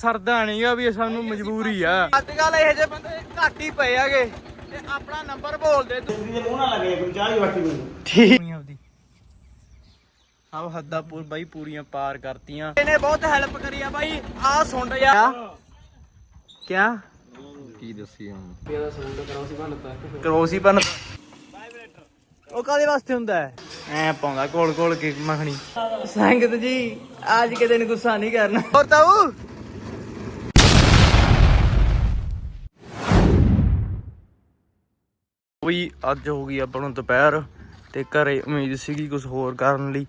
ਸਰਦਾ ਨਹੀਂਗਾ ਵੀ ਇਹ ਸਾਨੂੰ ਮਜਬੂਰੀ ਆ। ਅੱਜ ਕੱਲ ਇਹੋ ਜਿਹੇ ਬੰਦੇ ਘੱਟ ਹੀ ਪਏ ਆਗੇ ਤੇ ਆਪਣਾ ਨੰਬਰ ਬੋਲਦੇ ਤੂੰ। ਦੇ ਮੂੰਹ ਨਾ ਲੱਗੇ ਕੋਈ ਚਾਹ ਹੀ ਵਾਟੀ ਮੈਨੂੰ ਠੀਕ। ਆਪਦੀ। ਆਹ ਹੱਦਾਂ ਪੂਰ ਬਾਈ ਪੂਰੀਆਂ ਪਾਰ ਕਰਤੀਆਂ। ਇਹਨੇ ਬਹੁਤ ਹੈਲਪ ਕਰੀ ਆ ਬਾਈ ਆਹ ਸੁਣ ਯਾ ਕਿਆ? ਕੀ ਦੱਸੀ ਹੁਣ ਕਰੋਸੀ ਬਣ ਉਹ ਕਾਦੇ ਵਾਸਤੇ ਹੁੰਦਾ ਹੈ? ਐ ਪਾਉਂਦਾ ਕੋਲ ਕੋਲ ਕੇ ਮੱਖਣੀ। ਸੰਗਤ ਜੀ ਅੱਜ ਕੇ ਦਿਨ ਗੁੱਸਾ ਨਹੀਂ ਕਰਨਾ। ਹੋਰ ਤਾਊ? ਵੀ ਅੱਜ ਹੋ ਗਈ ਆਪਾਂ ਨੂੰ ਦੁਪਹਿਰ ਤੇ ਘਰੇ ਉਮੀਦ ਸੀਗੀ ਕੁਝ ਹੋਰ ਕਰਨ ਲਈ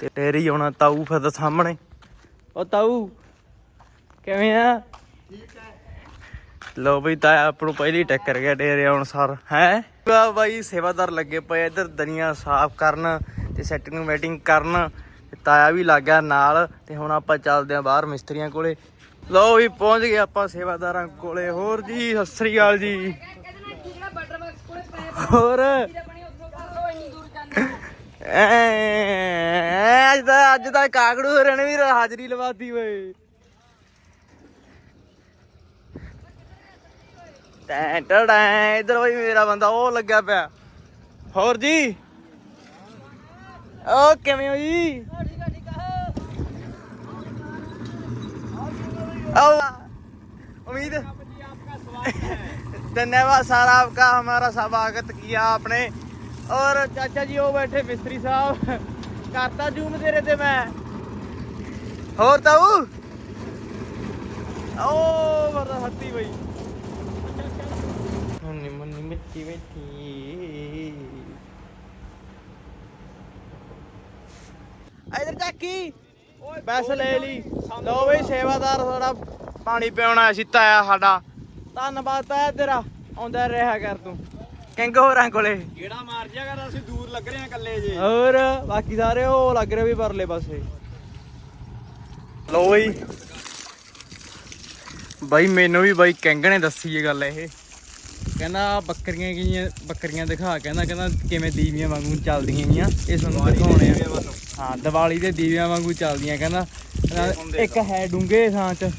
ਤੇ ਤੇਰੇ ਆਉਣਾ ਤਾਊ ਫਿਰ ਤਾਂ ਸਾਹਮਣੇ। ਉਹ ਤਾਊ, ਕਿਵੇਂ ਆ? ਲੋ ਬਈ ਤਾਂ ਆਪ ਨੂੰ ਪਹਿਲੀ ਟੱਕਰ ਗਿਆ ਡੇਰੇ ਆਉਣ ਸਾਰ, ਹੈ? ਵਾ ਬਾਈ ਸੇਵਾਦਾਰ ਲੱਗੇ ਪਏ ਇੱਧਰ ਦਰੀਆਂ ਸਾਫ਼ ਕਰਨ ਤੇ ਸੈਟਿੰਗ ਵੈਟਿੰਗ ਕਰਨ ਤਾਇਆ ਵੀ ਲੱਗ ਗਿਆ ਨਾਲ ਤੇ ਹੁਣ ਆਪਾਂ ਚੱਲਦੇ ਆਂ ਬਾਹਰ ਮਿਸਤਰੀਆਂ ਕੋਲੇ। ਲੋ ਵੀ ਪਹੁੰਚ ਗਏ ਆਪਾਂ ਸੇਵਾਦਾਰਾਂ ਕੋਲੇ। ਹੋਰ ਜੀ, ਸਤਿ ਸ੍ਰੀ ਅਕਾਲ ਜੀ। ਹੋਰ? ਐ, ਅੱਜ ਤਾਂ ਅੱਜ ਤਾਂ ਕਾਕੜੂ ਰਣਵੀਰ ਹਾਜ਼ਰੀ ਲਵਾਤੀ ਓਏ। ਟੈਂ ਟੜਾਂ ਇਧਰ ਓਏ ਮੇਰਾ ਬੰਦਾ, ਉਹ ਲੱਗਿਆ ਪਿਆ। ਹੋਰ ਜੀ? ਓ, ਕਿਵੇਂ ਹੋ ਜੀ? ਆਹ ਉਮੀਦ ਆਪਕਾ ਸਵਾਗਤ ਹੈ धन्यवाद सर आपका हमारा स्वागत किया आपने और चाचा जी वो बैठे मिस्त्री साहब करता जूम दे रहे थे मैं और ताऊ ओ मरदा हत्ती भाई मुन्नी मुन्नी मिट्टी बैठी इधर चाकी ਬਸ ਲੈ ਲਈ ਲੋ ਬਈ ਸੇਵਾਦਾਰ ਥੋੜਾ ਪਾਣੀ ਪਿਉਣ ਆਇਆ ਸੀ ਤਾਇਆ ਸਾਡਾ ਧੰਨਵਾਦ ਤਾਇਆ ਤੇਰਾ ਆਉਂਦਾ ਰਿਹਾ ਕਰ ਤੂੰ। ਕਿੰਗ ਹੋਰਾਂ ਕੋਲੇ। ਕਿਹੜਾ ਮਾਰ ਜਿਆ ਕਰ ਅਸੀਂ ਦੂਰ ਲੱਗ ਰਹੇ ਆ ਇਕੱਲੇ ਜੇ। ਹੋਰ ਬਾਕੀ ਸਾਰੇ ਉਹ ਲੱਗ ਰਹੇ ਵੀ ਪਰਲੇ ਪਾਸੇ। ਲੋ ਬਈ। ਬਾਈ ਮੈਨੂੰ ਵੀ ਬਾਈ ਕਿੰਗ ਨੇ ਦੱਸੀ ਇਹ ਗੱਲ ਇਹ। ਕਹਿੰਦਾ ਬੱਕਰੀਆਂ ਗਈਆਂ ਬੱਕਰੀਆਂ ਦਿਖਾ। ਕਹਿੰਦਾ ਕਹਿੰਦਾ ਕਿਵੇਂ ਦੀਵੀਆਂ ਵਾਂਗੂ ਚੱਲਦੀਆਂ ਗਈਆਂ। ਇਹ ਤੁਹਾਨੂੰ ਦਿਖਾਉਣੇ ਆ। ਹਾਂ ਦੀਵਾਲੀ ਦੇ ਦੀਵਿਆਂ ਵਾਂਗੂ ਚੱਲਦੀਆਂ। ਕਹਿੰਦਾ ਇੱਕ ਹੈ ਡੂੰਗੇ ਥਾਂ ਚ।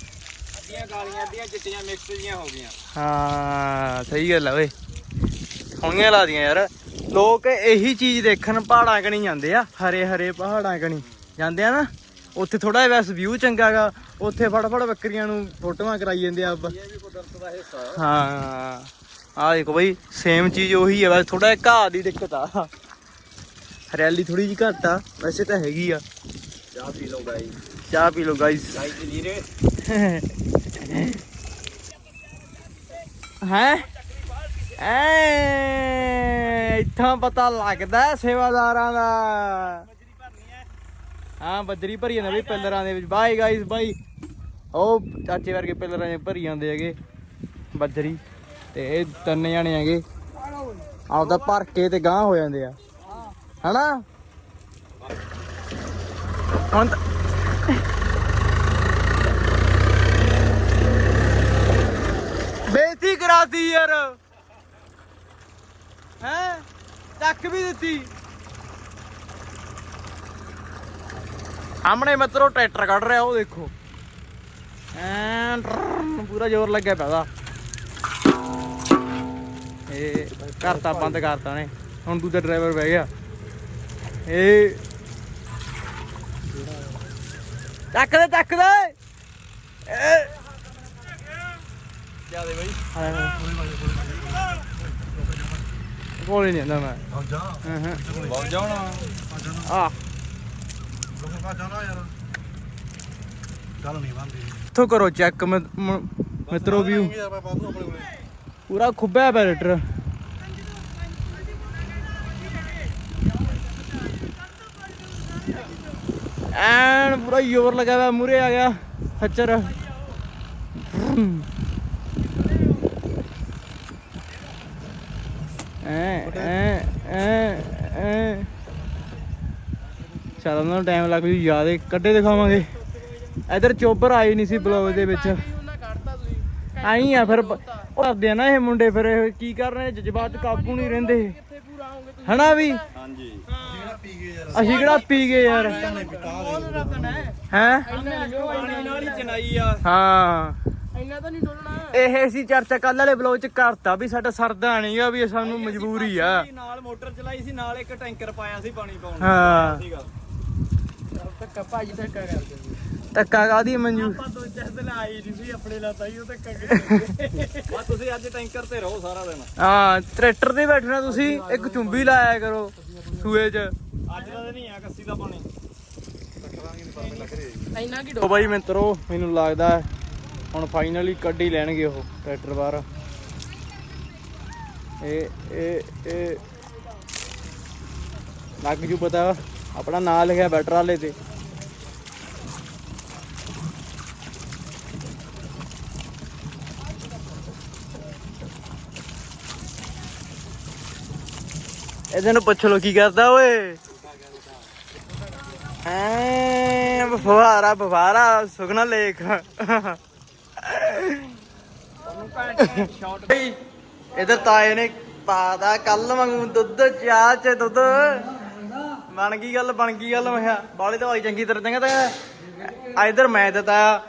ਕਾਲੀਆਂ ਅੱਧੀਆਂ ਚਿੱਟੀਆਂ ਮਿਕਸ ਜੀਆਂ ਹੋ ਗਈਆਂ। ਹਾਂ ਸਹੀ ਗੱਲ ਆ ਓਏ। ਸੋਹਣੀਆਂ ਲੱਗਦੀਆਂ ਯਾਰ। ਲੋਕ ਇਹੀ ਚੀਜ਼ ਦੇਖਣ ਪਹਾੜਾਂ ਕਣੀ ਜਾਂਦੇ ਆ ਹਰੇ ਹਰੇ ਪਹਾੜਾਂ ਕਣੀ। ਜਾਂਦੇ ਆ ਨਾ ਉੱਥੇ ਥੋੜਾ ਜਿਹਾ ਵੈਸ ਵਿਊ ਚੰਗਾਗਾ ਉੱਥੇ ਫੜ ਫੜ ਬੱਕਰੀਆਂ ਨੂੰ ਫੋਟੋਆਂ ਕਰਾਈ ਜਾਂਦੇ ਆ ਆਪ। ਹਾਂ ਆ ਦੇਖੋ ਬਈ ਸੇਮ ਚੀਜ਼ ਉਹੀ ਆ ਬਸ ਥੋੜਾ ਜਿਹਾ ਘਾਹ ਦੀ ਦਿੱਕਤ ਆ। ਹਰਿਆਲੀ ਥੋੜੀ ਜਿਹੀ ਘੱਟ ਆ ਵੈਸੇ ਤਾਂ ਹੈਗੀ ਆ। ਚਾਹ ਪੀ ਲਓ ਗਾਈ ਚਾਹ ਪੀ ਲਓ ਗਾਈਸ ਗਾਈ ਜੀ ਨੀਰੇ ਹੈ? ਐ, ਇੱਥਾਂ ਪਤਾ ਲੱਗਦਾ ਸੇਵਾਦਾਰਾਂ ਦਾ। ਹਾਂ, ਬੱਜਰੀ ਭਰੀ ਜਾਂਦੇ ਵੀ ਪਿੱਲਰਾਂ ਦੇ ਵਿੱਚ। Bye guys bye. ਉਹ ਚਾਚੇ ਵਰਗੇ ਪਿੱਲਰਾਂ 'ਚ ਭਰੀ ਜਾਂਦੇ ਹੈਗੇ ਬੱਦਰੀ ਤੇ ਇਹ ਤਿੰਨ ਜਾਣੇ ਹੈਗੇ। ਆਪਦਾ ਭਰ ਕੇ ਤੇ ਗਾਂ ਹੋ ਜਾਂਦੇ ਆ। ਹਨਾ? ਹੁਣ ਤਾਂ- ਬੇਇੱਜ਼ਤੀ ਯਾਰ। ਹੈ? ਚੱਕ ਵੀ ਦਿੱਤੀ। ਸਾਹਮਣੇ ਮਿੱਤਰੋ ਟਰੈਕਟਰ ਕੱਢ ਰਿਹਾ, ਉਹ ਦੇਖੋ। ਐਨ ਪੂਰਾ ਜ਼ੋਰ ਲੱਗਿਆ ਪਿਆ ਉਹਦਾ। ਇਹ ਕਰਤਾ, ਬੰਦ ਕਰਤਾ ਨੇ ਹੁਣ ਦੂਜਾ ਡਰਾਈਵਰ ਬਹਿ ਗਿਆ। ਇਹ ਚੱਕ ਦੇ ਚੱਕ ਦੇ। ਇਹ ਕਿਆ ਦੇ ਬਈ? ਕੋਲੇ ਨਹੀਂ ਆਂਦਾ ਮੈਂ। ਜਾ। ਹਾਂ ਹਾਂ। ਬਹੁਤ ਜਾਣਾ ਆ। ਲੋਕਾਂ ਜਾਣਾ ਯਾਰ। ਚੱਲ ਨਹੀਂ ਬੰਦੀ ਇੱਥੋਂ ਕਰੋ ਚੈੱਕ ਮਿੱਤਰੋ ਵਿਊ ਆਪਾਂ ਬਾਬੂ ਆਪਣੇ ਕੋਲੇ। ਪੂਰਾ ਖੁੱਬਿਆ ਪਿਆ ਲੈਟਰ ਐਨ ਪੂਰਾ ਜ਼ੋਰ ਲੱਗਾ ਹੋਇਆ ਮੂਰੇ ਆ ਗਿਆ ਖੱਚਰ। ਐ ਐ ਐ ਐ ਚੱਲ ਨਾ ਟਾਈਮ ਲੱਗ ਜੂ ਯਾਦ ਕੱਢੇ ਦਿਖਾਵਾਂਗੇ। ਇਧਰ ਚੋਬਰ ਆਈ ਨਹੀਂ ਸੀ ਬਲੌਗ ਦੇ ਵਿੱਚ। ਆਈ ਆ ਫਿਰ ਉਹ ਕਰਦੇ ਆ ਨਾ ਇਹ ਮੁੰਡੇ ਫਿਰ ਇਹ ਕੀ ਕਰ ਰਹੇ ਜਜ਼ਬਾਤ ਕਾਬੂ ਨਹੀਂ ਰਹਿੰਦੇ। ਹਨਾ ਵੀ? ਹਾਂਜੀ। ਅਸੀਂ ਕਿਹੜਾ ਪੀ ਗਏ ਯਾਰ? ਹੈ ਹੀ। ਹਾਂ। ਇੰਨਾ ਤਾਂ ਨਹੀਂ ਡੋਲਣਾ। ਇਹ ਸੀ ਚਰਚਾ ਕੱਲ ਵਾਲੇ ਬਲੌਗ ਚ ਕਰਤਾ ਵੀ ਸਾਡਾ ਸਰਦਾ ਨਹੀਂਗਾ ਵੀ ਇਹ ਸਾਨੂੰ ਮਜਬੂਰੀ ਆ। ਨਾਲ ਮੋਟਰ ਚਲਾਈ ਸੀ ਨਾਲ ਇੱਕ ਟੈਂਕਰ ਪਾਇਆ ਸੀ ਪਾਣੀ ਪਾਉਣ ਹਾਂ। ਸੀਗਾ ਧੱਕਾ ਭਾਜੀ ਧੱਕਾ ਕਰਦੇ ਧੱਕਾ ਕਾਦੀ ਮਨਜੂ ਆਪਾਂ ਦੋ ਚਾਰ ਦਿਨ ਆਈ ਨਹੀਂ ਸੀ ਆਪਣੇ ਨਾਲ ਤਾਈ ਉਹ ਧੱਕਾ ਕਰਦੇ ਬਸ ਤੁਸੀਂ ਅੱਜ ਟੈਂਕਰ ਤੇ ਰਹੋ ਸਾਰਾ ਦਿਨ। ਹਾਂ ਟਰੈਕਟਰ ਤੇ ਬੈਠਣਾ ਤੁਸੀਂ ਇੱਕ ਚੁੰਬੀ ਲਾਇਆ ਕਰੋ ਸੂਏ ਚ। ਅੱਜ ਦਾ ਦਿਨ ਹੀ ਆ ਕੱਸੀ ਦਾ ਪਾਣੀ। ਇੰਨਾ ਕੀ ਉਹ ਬਾਈ ਮਿੱਤਰੋ ਮੈਨੂੰ ਲੱਗਦਾ ਹੁਣ ਫਾਈਨਲੀ ਕੱਢ ਹੀ ਲੈਣਗੇ ਉਹ ਟਰੈਕਟਰ ਬਾਹਰ। ਇਹ ਇਹ ਇਹ। ਲੱਗ ਜੂ ਪਤਾ। ਆਪਣਾ ਨਾਂ ਲਿਖਿਆ ਬੈਟਰ ਵਾਲੇ ਤੇ। ਇਹਦੇ ਨੂੰ ਪੁੱਛ ਲੋ ਕੀ ਕਰਦਾ ਓਏ। ਐ ਫਵਾਰਾ ਫਵਾਰਾ ਸੁਗਨਾ ਲੇਖ। ਇਧਰ ਤਾਏ ਨੇ ਪਾਦਾ ਕੱਲ ਵਾਂਗੂ ਦੁੱਧ ਚਾਹ ਚ ਦੁੱਧ? ਬਣ ਗਈ ਗੱਲ ਬਣ ਗਈ ਗੱਲ ਮੈਂ ਬਾਲੇ ਦਵਾਈ ਚੰਗੀ ਤਰ੍ਹਾਂ ਚੰਗਾ ਤਾਂ। ਇਧਰ ਮੈਂ ਤੇ ਤਾਇਆ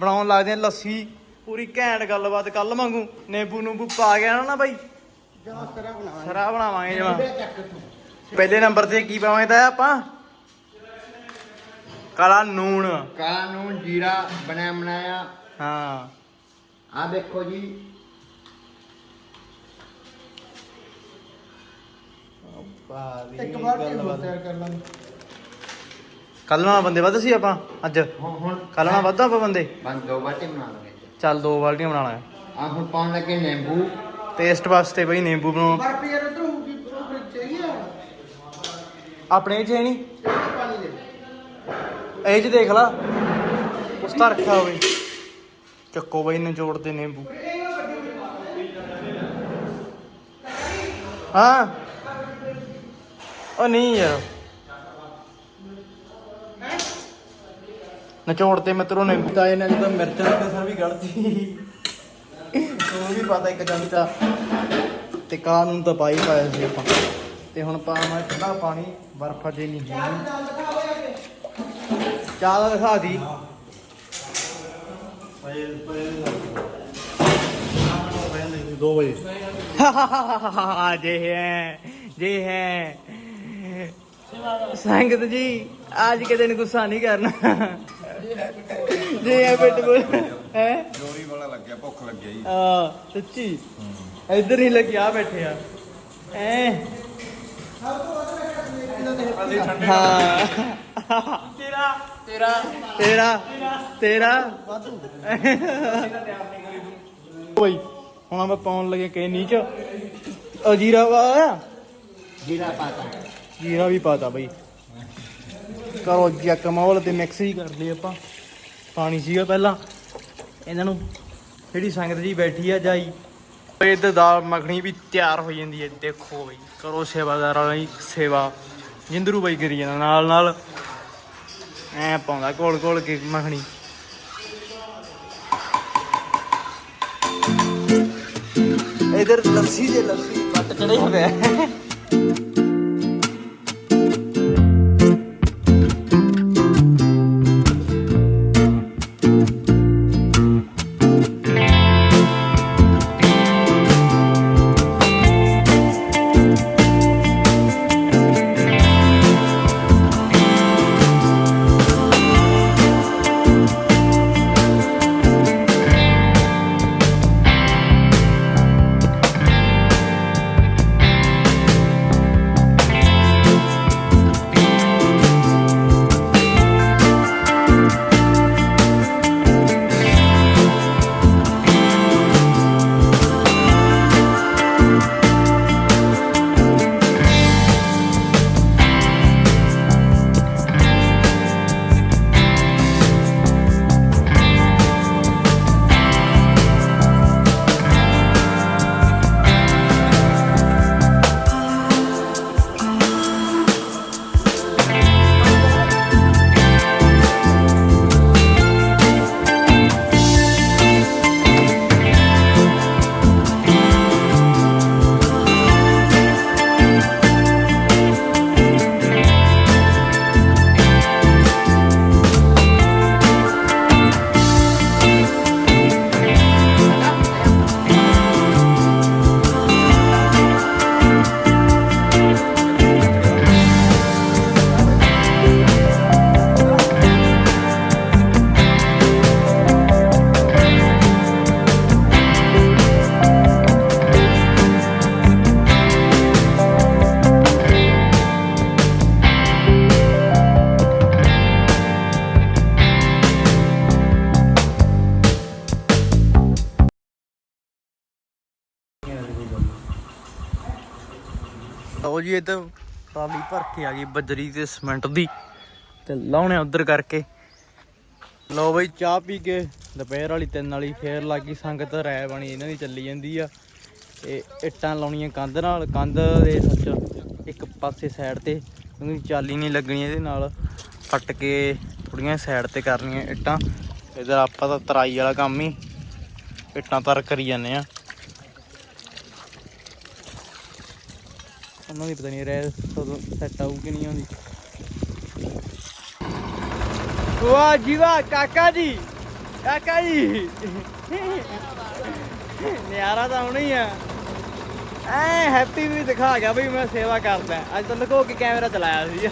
ਬਣਾਉਣ ਲੱਗਦੇ ਆ ਲੱਸੀ ਪੂਰੀ ਘੈਂਟ ਗੱਲਬਾਤ ਕੱਲ ਵਾਂਗੂ ਨਿੰਬੂ ਨੂੰਬੂ ਪਾ ਗਿਆ ਨਾ ਬਾਈ। ਸਰਾ ਬਣਾਵਾਂਗੇ ਜਮਾ। ਪਹਿਲੇ ਨੰਬਰ ਤੇ ਕੀ ਪਾਵਾਂਗੇ ਤਾਇਆ ਆਪਾਂ? ਕਾਲਾ ਨੂਣ। ਕਾਲਾ ਨੂਨ ਜੀਰਾ ਬਣਿਆ ਬਣਾਇਆ। ਹਾਂ। ਆ ਦੇਖੋ ਜੀ ਇੱਕ ਵਾਰ ਤਿਆਰ ਕਰ ਲਾਂਗੇ। ਕੱਲ ਨਾਲ ਬੰਦੇ ਵੱਧ ਸੀ ਆਪਾਂ ਅੱਜ? ਹੁਣ ਹੁਣ ਕੱਲ ਨਾਲ ਵੱਧ ਆਪਾਂ ਬੰਦੇ? ਬੰਦ ਦੋ ਬਾਟੇ ਬਣਾ ਲਵਾਂਗੇ ਚੱਲ ਦੋ ਬਾਲਟੀਆਂ ਬਣਾ ਲਾਂ ਆ ਹੁਣ ਪਾਉਣ ਲੱਗੇ ਨਿੰਬੂ। ਟੇਸਟ ਵਾਸਤੇ ਬਈ ਨਿੰਬੂ ਬਣਾਉ ਬਰਫ ਯਾਰ ਉਧਰ ਹੋਊਗੀ ਉਹ ਫਿਰ ਚਾਹੀਏ ਆਪਣੇ ਚ ਹੈ ਨਹੀਂ? ਇਹ ਚ ਦੇਖ ਲਾ। ਉਸ ਤਾਂ ਰੱਖਿਆ ਹੋਵੇ। ਚੱਕੋ ਬਈ ਨਿਚੋੜ ਤੇ ਨਿੰਬੂ। ਹਾਂ। ਉਹ ਨਹੀਂ ਯਾਰ। ਨਿਚੋੜ ਤੇ ਮਿੱਤਰੋ ਨਿੰਬੂ। ਤਾਂ ਇਹਨਾਂ ਜਦੋਂ ਮਿਰਚਾਂ ਦੀ ਕਸਰ ਵੀ ਕੱਢਦੀ ਉਹ ਵੀ ਪਤਾ ਇੱਕ ਚਮਚਾ ਤੇ ਕਾਨੂੰਨ ਤਾਂ ਪਾਈ ਪਾਇਆ ਸੀ ਆਪਾਂ। ਤੇ ਹੁਣ ਪਾਵਾਂ ਠੰਡਾ ਪਾਣੀ ਬਰਫ਼ ਅਜੇ ਨਹੀਂ ਹੈ ਚਾਹ ਦਾ। ਵਜੇ ਜੇ ਹੈ ਜੇ ਹੈ। ਸੰਗਤ ਜੀ ਅੱਜ ਕੇ ਦਿਨ ਗੁੱਸਾ ਨਹੀਂ ਕਰਨਾ। ਜੇ ਹੈ ਪਿੱਟਬੁਲ ਹੈ? ਜੋਰੀ ਵਾਲਾ ਲੱਗਿਆ ਭੁੱਖ ਲੱਗਿਆ ਜੀ। ਆ ਸੱਚੀ। ਇੱਧਰ ਨਹੀਂ ਲੱਗੀ ਆ ਬੈਠੇ ਆ। ਐ ਹਾਂ ਤੇਰਾ ਤੇਰਾ ਤੇਰਾ ਤੇਰਾ ਓਏ ਹੁਣ ਮੈਂ ਪਾਉਣ ਲੱਗੇ ਕੇ ਨੀਚ। ਅਜੀਰਾ ਵਾ ਜੀਰਾ ਪਾਤਾ ਜੀਰਾ ਵੀ ਪਾਤਾ ਬਈ। ਕਰੋ ਜੱਕ ਮੌਲ ਤੇ ਮਿਕਸ ਹੀ ਕਰ ਲਈ ਆਪਾਂ। ਪਾਣੀ ਸੀਗਾ ਪਹਿਲਾਂ। ਇਹਨਾਂ ਨੂੰ ਜਿਹੜੀ ਸੰਗਤ ਜੀ ਬੈਠੀ ਆ ਜਾਈ। ਇੱਧਰ ਦਾਲ ਮੱਖਣੀ ਵੀ ਤਿਆਰ ਹੋ ਜਾਂਦੀ ਹੈ ਦੇਖੋ ਬਈ। ਕਰੋ ਸੇਵਾਦਾਰ ਵਾਲੀ ਸੇਵਾ। ਜਿੰਦਰੂ ਬਾਈ ਕਰੀ ਜਾਂਦਾ, ਨਾਲ ਨਾਲ ਐ ਪਾਉਂਦਾ ਕੋਲ ਕੋਲ ਕੇ ਮੱਖਣੀ। ਇਧਰ ਲੱਸੀ ਜੇ ਲੱਸੀ ਪੱਟ ਚੜੇ ਹੋਇਆ ਲਓ ਜੀ ਇੱਧਰ ਟਰਾਲੀ ਭਰ ਕੇ ਆ ਗਈ ਬਜਰੀ ਤੇ ਸਿਮੈਂਟ ਦੀ ਤੇ ਲਾਉਣੇ ਉਧਰ ਕਰਕੇ। ਲਓ ਬਈ, ਚਾਹ ਪੀ ਕੇ ਦੁਪਹਿਰ ਵਾਲੀ ਤਿੰਨ ਵਾਲੀ ਫੇਰ ਲੱਗੀ ਸੰਗਤ ਰਹਿ ਬਣੀ ਇਹਨਾਂ ਦੀ ਚੱਲੀ ਜਾਂਦੀ ਆ। ਤੇ ਇੱਟਾਂ ਲਾਉਣੀਆਂ ਕੰਧ ਨਾਲ, ਕੰਧ ਦੇ ਸੱਚ ਇੱਕ ਪਾਸੇ ਸਾਈਡ ਤੇ, ਕਿਉਂਕਿ ਚਾਲੀ ਨਹੀਂ ਲੱਗਣੀ ਇਹਦੇ ਨਾਲ। ਫੱਟ ਕੇ ਥੋੜੀਆਂ ਸਾਈਡ ਤੇ ਕਰਨੀਆਂ ਇੱਟਾਂ। ਇਧਰ ਆਪਾਂ ਤਾਂ ਤਰਾਈ ਵਾਲਾ ਕੰਮ ਹੀ ਇੱਟਾਂ ਤਰ ਕਰੀ ਜਾਂਦੇ ਆ। ਉਹਨਾਂ ਦੀ ਪਤਾ ਨਹੀਂ ਰਹਿ ਕਦੋਂ ਸੈੱਟ ਆਊ ਕਿ ਨਹੀਂ ਆਉਂਦੀ ਵਾਹ ਜੀ ਵਾਹ, ਕਾਕਾ ਜੀ ਕਾਕਾ ਜੀ। ਨਿਆਰਾ ਤਾਂ ਹੋਣਾ ਹੀ ਆ। ਐ ਹੈਪੀ ਵੀ ਦਿਖਾ ਗਿਆ ਬਈ ਮੈਂ ਸੇਵਾ ਕਰਦਾ। ਅੱਜ ਤਾਂ ਲੁਕੋ ਕੇ ਕੈਮਰਾ ਚਲਾਇਆ ਸੀ।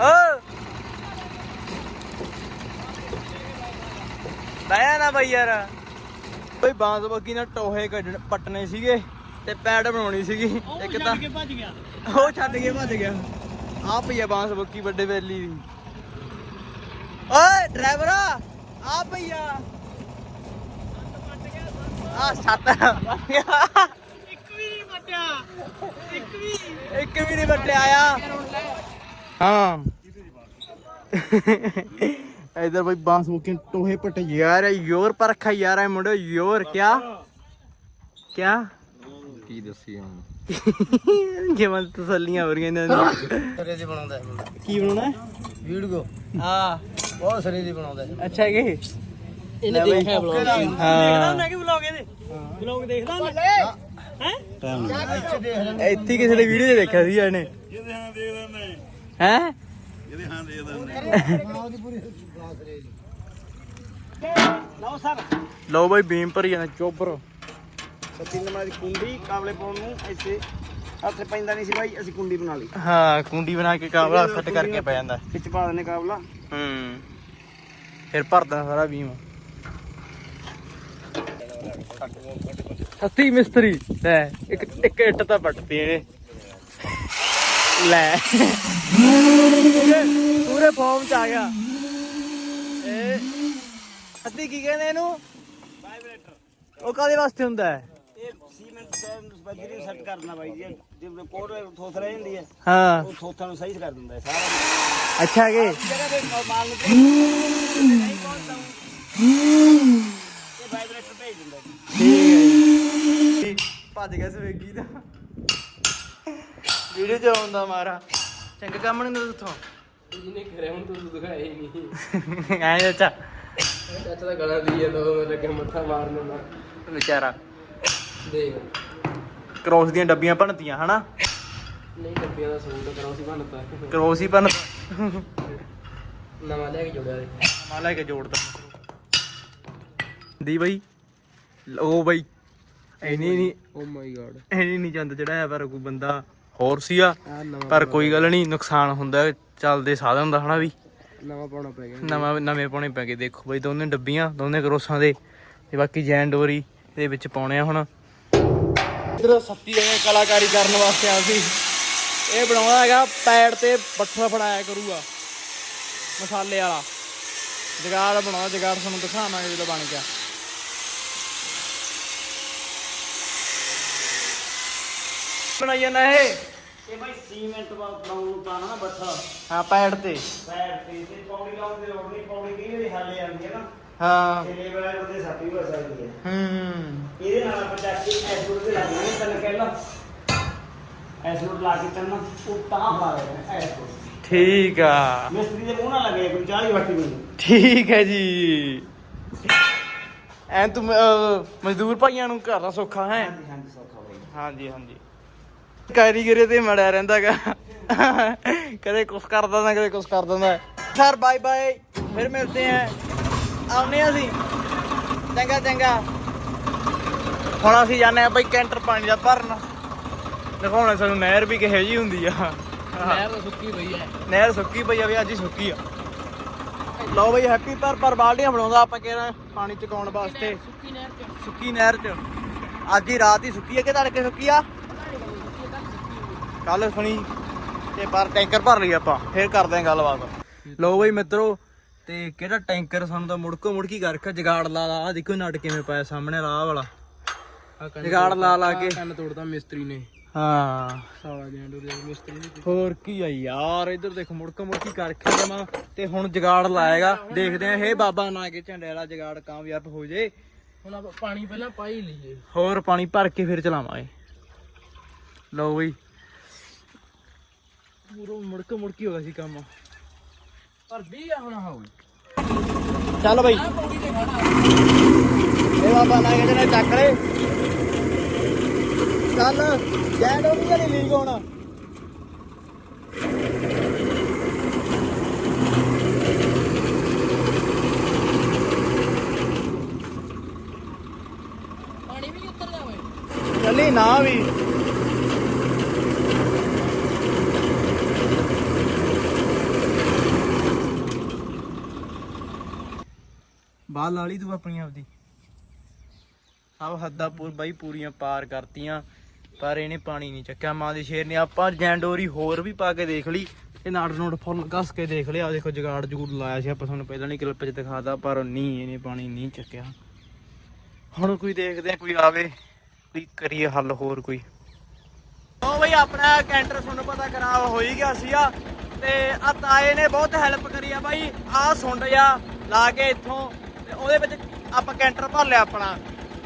ਓ। ਬਾਇਆ ਨਾ ਬਈ ਯਾਰ। ਬਈ ਬਾਂਸ ਬੱਗੀ ਨਾਲ ਟੋਹੇ ਕੱਢਣ ਪੱਟਨੇ ਸੀਗੇ। ਤੇ ਪੈਡ ਬਣਾਉਣੀ ਸੀਗੀ। ਇੱਕ ਤਾਂ ਭੱਜ ਗਿਆ। ਉਹ ਛੱਡ ਕੇ ਭੱਜ ਗਿਆ। ਆ ਪਈਆ ਬਾਂਸ ਬੱਕੀ ਵੱਡੇ ਵੇਲੀ ਦੀ। ਓਏ ਡਰਾਈਵਰ ਆ ਪਈਆ ਆ। ਸੱਤ। ਇੱਕ ਵੀ ਨਹੀਂ ਵੱਟਿਆ। ਇੱਕ ਵੀ। ਇੱਕ ਵੀ ਨਹੀਂ ਵੱਟਿਆ ਆਇਆ। ਹਾਂ। ਇਧਰ ਬਈ ਬਾਂਸ ਮੁੱਕੇ ਟੋਹੇ ਪਟ ਯਾਰ ਯੋਰ ਪਰਖਾ ਯਾਰ ਮੁੰਡੇ ਯੋਰ ਕਿਆ? ਕਿਆ? ਕੀ ਦੱਸੀ ਹੁਣ ਜਿਵੇਂ ਤਸੱਲੀਆਂ ਹੋ ਰਹੀਆਂ ਇਹਨਾਂ ਦੀਆਂ। ਸਰੇ ਦੀ ਬਣਾਉਂਦਾ ਹੈ ਕੀ ਬਣਾਉਣਾ? ਵੀਡੀਓ। ਆ ਬਹੁਤ ਸਰੇ ਦੀ ਬਣਾਉਂਦਾ ਹੈ ਅੱਛਾ ਕਿ? ਇਹਨੇ ਦੇਖਿਆ ਬਲੌਗ ਹਾਂ। ਮੈਂ ਕਿ ਬਲੌਗ ਇਹਦੇ? ਬਲੌਗ ਦੇਖਦਾ ਮੈਂ ਇੱਥੇ ਦੇਖ ਲੈ ਇੱਥੇ ਹੀ ਕਿਸੇ ਦੇ ਵੀਡੀਓ 'ਚ ਦੇਖਿਆ ਸੀ ਇਹਨੇ। ਹੈ? ਲਓ ਸਰ। ਲਓ ਬਾਈ ਬੀਮ ਭਰੀ ਜਾਣਾ ਚੋਬਰ। ਨੰਬਰ ਦੀ ਕੁੰਡੀ ਕਾਬਲੇ ਪਾਉਣ ਨੂੰ ਐਸੇ ਹੱਥ ਪੈਂਦਾ ਨਹੀਂ ਸੀ ਭਾਈ ਅਸੀਂ ਕੁੰਡੀ ਬਣਾ ਲਈ। ਹਾਂ ਕੁੰਡੀ ਬਣਾ ਕੇ ਕਾਬਲਾ ਸੈੱਟ ਕਰਕੇ ਪੈ ਜਾਂਦਾ। ਵਿੱਚ ਪਾ ਦਿੰਨੇ ਕਾਬਲਾ। ਹੂੰ। ਫਿਰ ਭਰਦਾ ਸਾਰਾ ਬੀਮ। ਸੱਤੀ ਮਿਸਤਰੀ ਲੈ ਇੱਕ ਇੱਕ ਇੱਟ ਤਾਂ ਪੱਟਦੀ ਇਹਨੇ। ਲੈ। ਪੂਰੇ- ਫਾਰਮ ਚ ਆ ਗਿਆ। ਇਹ ਸੱਤੀ ਕੀ ਕਹਿੰਦੇ ਇਹਨੂੰ? ਉਹ ਕਾਦੇ ਵਾਸਤੇ ਹੁੰਦਾ ਹੈ? ਬਜਰੀ ਸੈੱਟ ਕਰਨਾ ਬਾਈ ਜੀ ਜਿਵੇਂ ਕੋਡ ਥੋਥ ਰਹਿ ਜਾਂਦੀ ਹੈ ਹਾਂ। ਉਹ ਥੋਥਾਂ ਨੂੰ ਸਹੀ ਕਰ ਦਿੰਦਾ ਹੈ ਸਾਰਾ ਅੱਛਾ ਕਿ ਜਗ੍ਹਾ ਤੇ ਮਾਲ ਨੂੰ ਇਹ ਵਾਈਬ੍ਰੇਟਰ ਭੇਜ ਦਿੰਦਾ ਜੀ। ਠੀਕ ਹੈ ਜੀ। ਭੱਜ ਗਿਆ ਸਵੇਗੀ ਦਾ। ਵੀਡੀਓ ਚ ਆਉਂਦਾ ਮਾਰਾ। ਚੰਗਾ ਕੰਮ ਨਹੀਂ ਹੁੰਦਾ ਉੱਥੋਂ? ਜਿਹਨੇ ਕਰਿਆ ਹੁਣ ਤੂੰ ਦਿਖਾਇਆ ਹੀ ਨਹੀਂ। ਐ ਚਾਚਾ ਚਾਚਾ ਦਾ ਗਲਾ ਦੀ ਜਾਂਦਾ ਉਹ ਲੱਗਾ ਮੱਥਾ ਮਾਰਨ ਨੂੰ ਵਿਚਾਰਾ। ਦੇਖ। ਕਰੋਸ ਦੀਆਂ ਡੱਬੀਆਂ ਭੰਨਤੀਆਂ ਹਨਾ? ਨਹੀਂ ਡੱਬੀਆਂ ਦਾ ਸੂਟ ਕਰਾਉ ਸੀ ਬਣਤਾ ਕਰੋਸ ਹੀ ਭੰਨ ਨਵਾਂ ਲੈ ਕੇ ਜੋੜਿਆ ਮਾ ਲੈ ਕੇ ਜੋੜਦਾ ਦੀ ਬਈ ਉਹ ਬਈ। ਐਨੀ ਨਹੀਂ ਓ ਮਾਈ ਗॉड ਐਨੀ ਨਹੀਂ ਚੰਦ ਚੜਾਇਆ ਪਰ ਕੋਈ ਬੰਦਾ ਹੋਰ ਸੀਗਾ ਆ। ਨਵਾਂ ਪਰ ਕੋਈ ਗੱਲ ਨਹੀਂ ਨੁਕਸਾਨ ਹੁੰਦਾ ਚੱਲਦੇ ਸਾਧਨ ਦਾ ਹਨਾ ਵੀ। ਨਵਾਂ ਪਾਉਣਾ ਪੈ ਗਿਆ। ਨਵਾਂ ਨਵੇਂ ਪਾਉਣੇ ਪੈ ਗਏ। ਦੇਖੋ ਬਈ ਦੋਨੇ ਡੱਬੀਆਂ ਦੋਨੇ ਕਰੋਸਾਂ ਦੇ। ਤੇ ਬਾਕੀ ਜੈਨ ਡੋਰੀ ਦੇ ਵਿੱਚ ਪਾਉਣੇ ਆ ਹੁਣ। ਇਧਰ ਸੱਤੀ ਦੇ ਕਲਾਕਾਰੀ ਕਰਨ ਵਾਸਤੇ ਆ ਸੀ। ਇਹ ਬਣਾਉਣਾ ਹੈਗਾ ਪੈੜ ਤੇ ਬੱਠਾ ਫੜਾਇਆ ਕਰੂਗਾ। ਮਸਾਲੇ ਵਾਲਾ। ਜਗਾੜ ਬਣਾਉਣਾ ਜਗਾੜ ਤੁਹਾਨੂੰ ਦਿਖਾਵਾਂਗੇ ਜਦੋਂ ਬਣ ਗਿਆ। ਬਣਾਈ ਜਾਣਾ ਇਹ? ਇਹ ਬਾਈ ਸੀਮੈਂਟ ਬਣਾਉਣ ਨੂੰ ਪਾਣਾ ਨਾ ਬੱਠਾ। ਹਾਂ ਪੈੜ ਤੇ। ਸਾਈਡ ਤੇ ਤੇ ਪੌੜੀ ਲਾਉਂਦੇ ਰੋੜੀ ਪੌੜੀ ਕਈ ਵਾਰੀ ਹਾਲੇ ਜਾਂਦੀ ਹੈ ਨਾ। ਹਾਂ। ਤੇ ਲੇਬਰ ਉਹਦੇ ਸਾਥੀ ਹੋ ਸਕਦੀ ਹੈ। ਹੂੰ। ਇਹਦੇ ਨਾਲ ਆਪਾਂ ਚੱਕ ਕੇ ਐਸ ਰੋਡ ਤੇ ਲਾ ਦਿੰਦੇ ਤਨ ਕਹਿਲਾ ਐਸ ਰੋਡ ਲਾ ਕੇ ਤਨ ਉਹ ਤਾਂ ਪਾ ਰਹੇ ਐਸ ਰੋਡ ਠੀਕ ਆ। ਮਿਸਤਰੀ ਦੇ ਮੂੰਹ ਨਾਲ ਲੱਗੇ ਕੋਈ 40 ਵਾਟੀ ਮੈਨੂੰ ਠੀਕ ਹੈ ਜੀ। ਐ ਤੂੰ ਅਹ, ਮਜ਼ਦੂਰ ਭਾਈਆਂ ਨੂੰ ਘਰ ਦਾ ਸੌਖਾ ਹੈ? ਹਾਂਜੀ ਹਾਂਜੀ ਸੌਖਾ ਬਾਈ ਹਾਂਜੀ ਹਾਂਜੀ। ਕਾਰੀਗਰੇ ਤੇ ਮੜਿਆ ਰਹਿੰਦਾਗਾ ਕਦੇ ਕੁਛ ਕਰ ਦਿੰਦਾ ਕਦੇ ਕੁਛ ਕਰ ਦਿੰਦਾ। ਸਰ ਬਾਏ ਬਾਏ ਫਿਰ ਮਿਲਦੇ ਆਂ ਆਉਨੇ ਆ ਅਸੀਂ। ਚੰਗਾ ਚੰਗਾ। ਹੁਣ ਅਸੀਂ ਜਾਂਦੇ ਆ ਬਈ ਕੈਂਟਰ ਪਾਣੀ ਦਾ ਭਰਨ। ਦਿਖਾਉਣਾ ਸਾਨੂੰ ਨਹਿਰ ਵੀ ਕਿਹੋ ਜੀ ਹੁੰਦੀ ਆ। ਨਹਿਰ ਤਾਂ ਸੁੱਕੀ ਪਈ ਹੈ। ਨਹਿਰ ਸੁੱਕੀ ਪਈ ਆ ਵੀ ਅੱਜ ਹੀ ਸੁੱਕੀ ਆ। ਲਓ ਬਈ ਹੈਪੀ ਪਰ ਪਰ ਬਾਲਟੀਆਂ ਬਣਾਉਂਦਾ ਆਪਾਂ ਕਿਹੜਾ ਪਾਣੀ ਚਕਾਉਣ ਵਾਸਤੇ। ਸੁੱਕੀ ਨਹਿਰ ਤੇ ਸੁੱਕੀ ਨਹਿਰ ਚ। ਅੱਜ ਹੀ ਰਾਤ ਹੀ ਸੁੱਕੀ ਆ ਕਿ ਤੜਕੇ ਸੁੱਕੀ ਆ? ਕੱਲ ਸੁਣੀ ਤੇ ਪਰ ਟੈਂਕਰ ਭਰ ਲਈ ਆਪਾਂ ਫੇਰ ਕਰਦੇ ਆਂ ਗੱਲਬਾਤ। ਲਓ ਬਈ ਮਿੱਤਰੋ ਤੇ ਕਿਹੜਾ ਟੈਂਕਰ ਸਾਨੂੰ ਤਾਂ ਮੁੜਕੋ ਮੁੜਕੀ ਕਰ ਰੱਖਿਆ ਜਗਾੜ ਲਾ ਲਾ ਆ ਦੇਖੋ ਨਟ ਕਿਵੇਂ ਪਾਇਆ ਸਾਹਮਣੇ ਰਾਹ ਵਾਲਾ। ਜਗਾੜ ਲਾ ਲਾ ਕੇ। ਕੰਨ ਤੋੜਦਾ ਮਿਸਤਰੀ ਨੇ। ਹਾਂ। ਸਾਲਾ ਜੈਂਡੂ ਦੇ ਮਿਸਤਰੀ ਦੀ ਹੋਰ ਕੀ ਆ ਯਾਰ ਇੱਧਰ ਦੇਖ ਮੁੜਕ ਮੁੜਕੀ ਕਰ ਰੱਖਿਆ ਜਮਾ। ਤੇ ਹੁਣ ਜਗਾੜ ਲਾਏਗਾ। ਦੇਖਦੇ ਆ ਇਹ ਬਾਬਾ ਨਾ ਕਿ ਝੰਡੇ ਵਾਲਾ ਜਗਾੜ ਕਾਮਯਾਬ ਹੋ ਜੇ। ਹੁਣ ਆਪਾਂ ਪਾਣੀ ਪਹਿਲਾਂ ਪਾ ਹੀ ਲਈਏ। ਹੋਰ ਪਾਣੀ ਭਰ ਕੇ ਫਿਰ ਚਲਾਵਾਂਗੇ। ਲਓ ਬਈ। ਪੂਰਾ ਮੁੜਕ ਮੁੜਕੀ ਹੋ ਗਿਆ ਸੀ ਕੰਮ। ਪਰ 20 ਆ ਹੁਣ ਹੋਊ ਚੱਲ ਬਈ। ਇਹ ਬਾਬਾ ਨਾ ਕਿ ਝੰਡੇ ਚੱਕ ਲੈ ਚੱਲ ਜੈਂਡ ਉਹ ਵੀ ਨਹੀਂ ਲੀਕ ਹੋਣਾ। ਪਾਣੀ ਵੀ ਉਤਰਦਾ ਓਏ। ਚੱਲੀ ਨਾ ਵੀ। ਬਾਹਰ ਲਾ ਲਈ ਤੂੰ ਆਪਣੀ ਆਪਦੀ। ਸਭ ਹੱਦਾਂ ਪੂਰ ਬਾਈ ਪੂਰੀਆਂ ਪਾਰ ਕਰਤੀਆਂ, ਪਰ ਇਹਨੇ ਪਾਣੀ ਨਹੀਂ ਚੱਕਿਆ। ਮਾਂ ਦੇ ਸ਼ੇਰ ਨੇ ਆਪਾਂ ਜੈਂਡੋਰੀ ਹੋਰ ਵੀ ਪਾ ਕੇ ਦੇਖ ਲਈ ਇਹ ਨਾੜ ਨੋੜ ਫੁੱਲ ਕੱਸ ਕੇ ਦੇਖ ਲਿਆ। ਆਹ ਦੇਖੋ, ਜਗਾੜ ਜਗੂੜ ਲਾਇਆ ਸੀ, ਆਪਾਂ ਤੁਹਾਨੂੰ ਪਹਿਲਾਂ ਨਹੀਂ ਕਲਿੱਪ 'ਚ ਦਿਖਾਦਾ ਪਰ ਨਹੀਂ, ਇਹਨੇ ਪਾਣੀ ਨਹੀਂ ਚੱਕਿਆ। ਹੁਣ ਕੋਈ ਦੇਖਦੇ ਆ ਕੋਈ ਆਵੇ ਕੋਈ ਕਰੀਏ ਹੱਲ ਹੋਰ ਕੋਈ। ਉਹ ਬਈ, ਆਪਣਾ ਕੈਂਟਰ ਤੁਹਾਨੂੰ ਪਤਾ ਖਰਾਬ ਹੋ ਹੀ ਗਿਆ ਸੀਗਾ, ਤੇ ਆ ਤਾਏ ਨੇ ਬਹੁਤ ਹੈਲਪ ਕਰੀ ਆ ਬਾਈ। ਆ ਸੁੰਡ ਜਾ ਲਾ ਕੇ ਇੱਥੋਂ ਤੇ ਉਹਦੇ ਵਿੱਚ ਆਪਾਂ ਕੈਂਟਰ ਭਰ ਲਿਆ ਆਪਣਾ।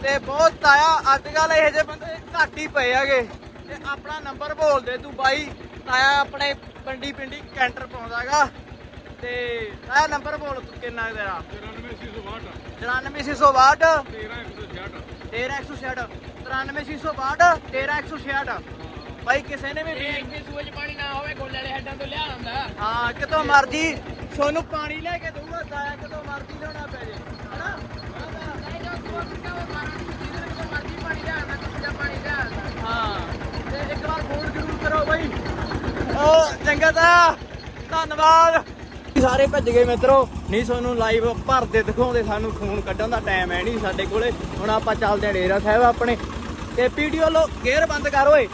ਤੇ ਬਹੁਤ ਤਾਇਆ ਅੱਜ ਕੱਲ ਇਹੋ ਜਿਹੇ ਬੰਦੇ ਘੱਟ ਹੀ ਪਏ ਹੈਗੇ। ਤੇ ਆਪਣਾ ਨੰਬਰ ਬੋਲ ਦੇ ਤੂੰ ਬਾਈ। ਤਾਇਆ ਆਪਣੇ ਪਿੰਡੀ ਪਿੰਡੀ ਕੈਂਟਰ ਪਾਉਂਦਾਗਾ ਤੇ ਤਾਇਆ ਨੰਬਰ ਬੋਲ ਤੂੰ ਕਿੰਨਾ ਤੇਰਾ? 94662 13166 93162 13166 ਭਾਈ ਕਿਸੇ ਨੇ ਵੀ ਇਹ ਵੀ ਸੂਏ ਚ ਪਾਣੀ ਨਾ ਹੋਵੇ ਗੋਲੇ ਵਾਲੇ ਹੈਡਾਂ ਤੋਂ ਲਿਆ ਆਉਂਦਾ। ਹਾਂ ਕਿਤੋਂ ਮਰਜ਼ੀ ਤੁਹਾਨੂੰ ਪਾਣੀ ਲੈ ਕੇ ਦਊਗਾ ਤਾਇਆ ਕਿਤੋਂ ਮਰਜ਼ੀ ਲਿਆਉਣਾ ਪੈ ਜੇ ਹਨਾ? ਹਾਂ। ਤੇ ਇੱਕ ਵਾਰ ਫੋਨ ਜ਼ਰੂਰ ਕਰੋ ਬਾਈ। ਓ ਚੰਗਾ ਤਾਂ। ਧੰਨਵਾਦ। ਸਾਰੇ ਭੱਜ ਗਏ ਮਿੱਤਰੋ। ਨਹੀਂ ਤੁਹਾਨੂੰ ਲਾਈਵ ਭਰਦੇ ਦਿਖਾਉਂਦੇ ਸਾਨੂੰ ਖੂਨ ਕੱਢਣ ਦਾ ਟਾਈਮ ਹੈ ਨਹੀਂ ਸਾਡੇ ਕੋਲੇ। ਹੁਣ ਆਪਾਂ ਚੱਲਦੇ ਆ ਡੇਰਾ ਸਾਹਿਬ ਆਪਣੇ। ਤੇ ਵੀਡੀਓ ਲੋ ਗੇਅਰ ਬੰਦ ਕਰ ਓਏ।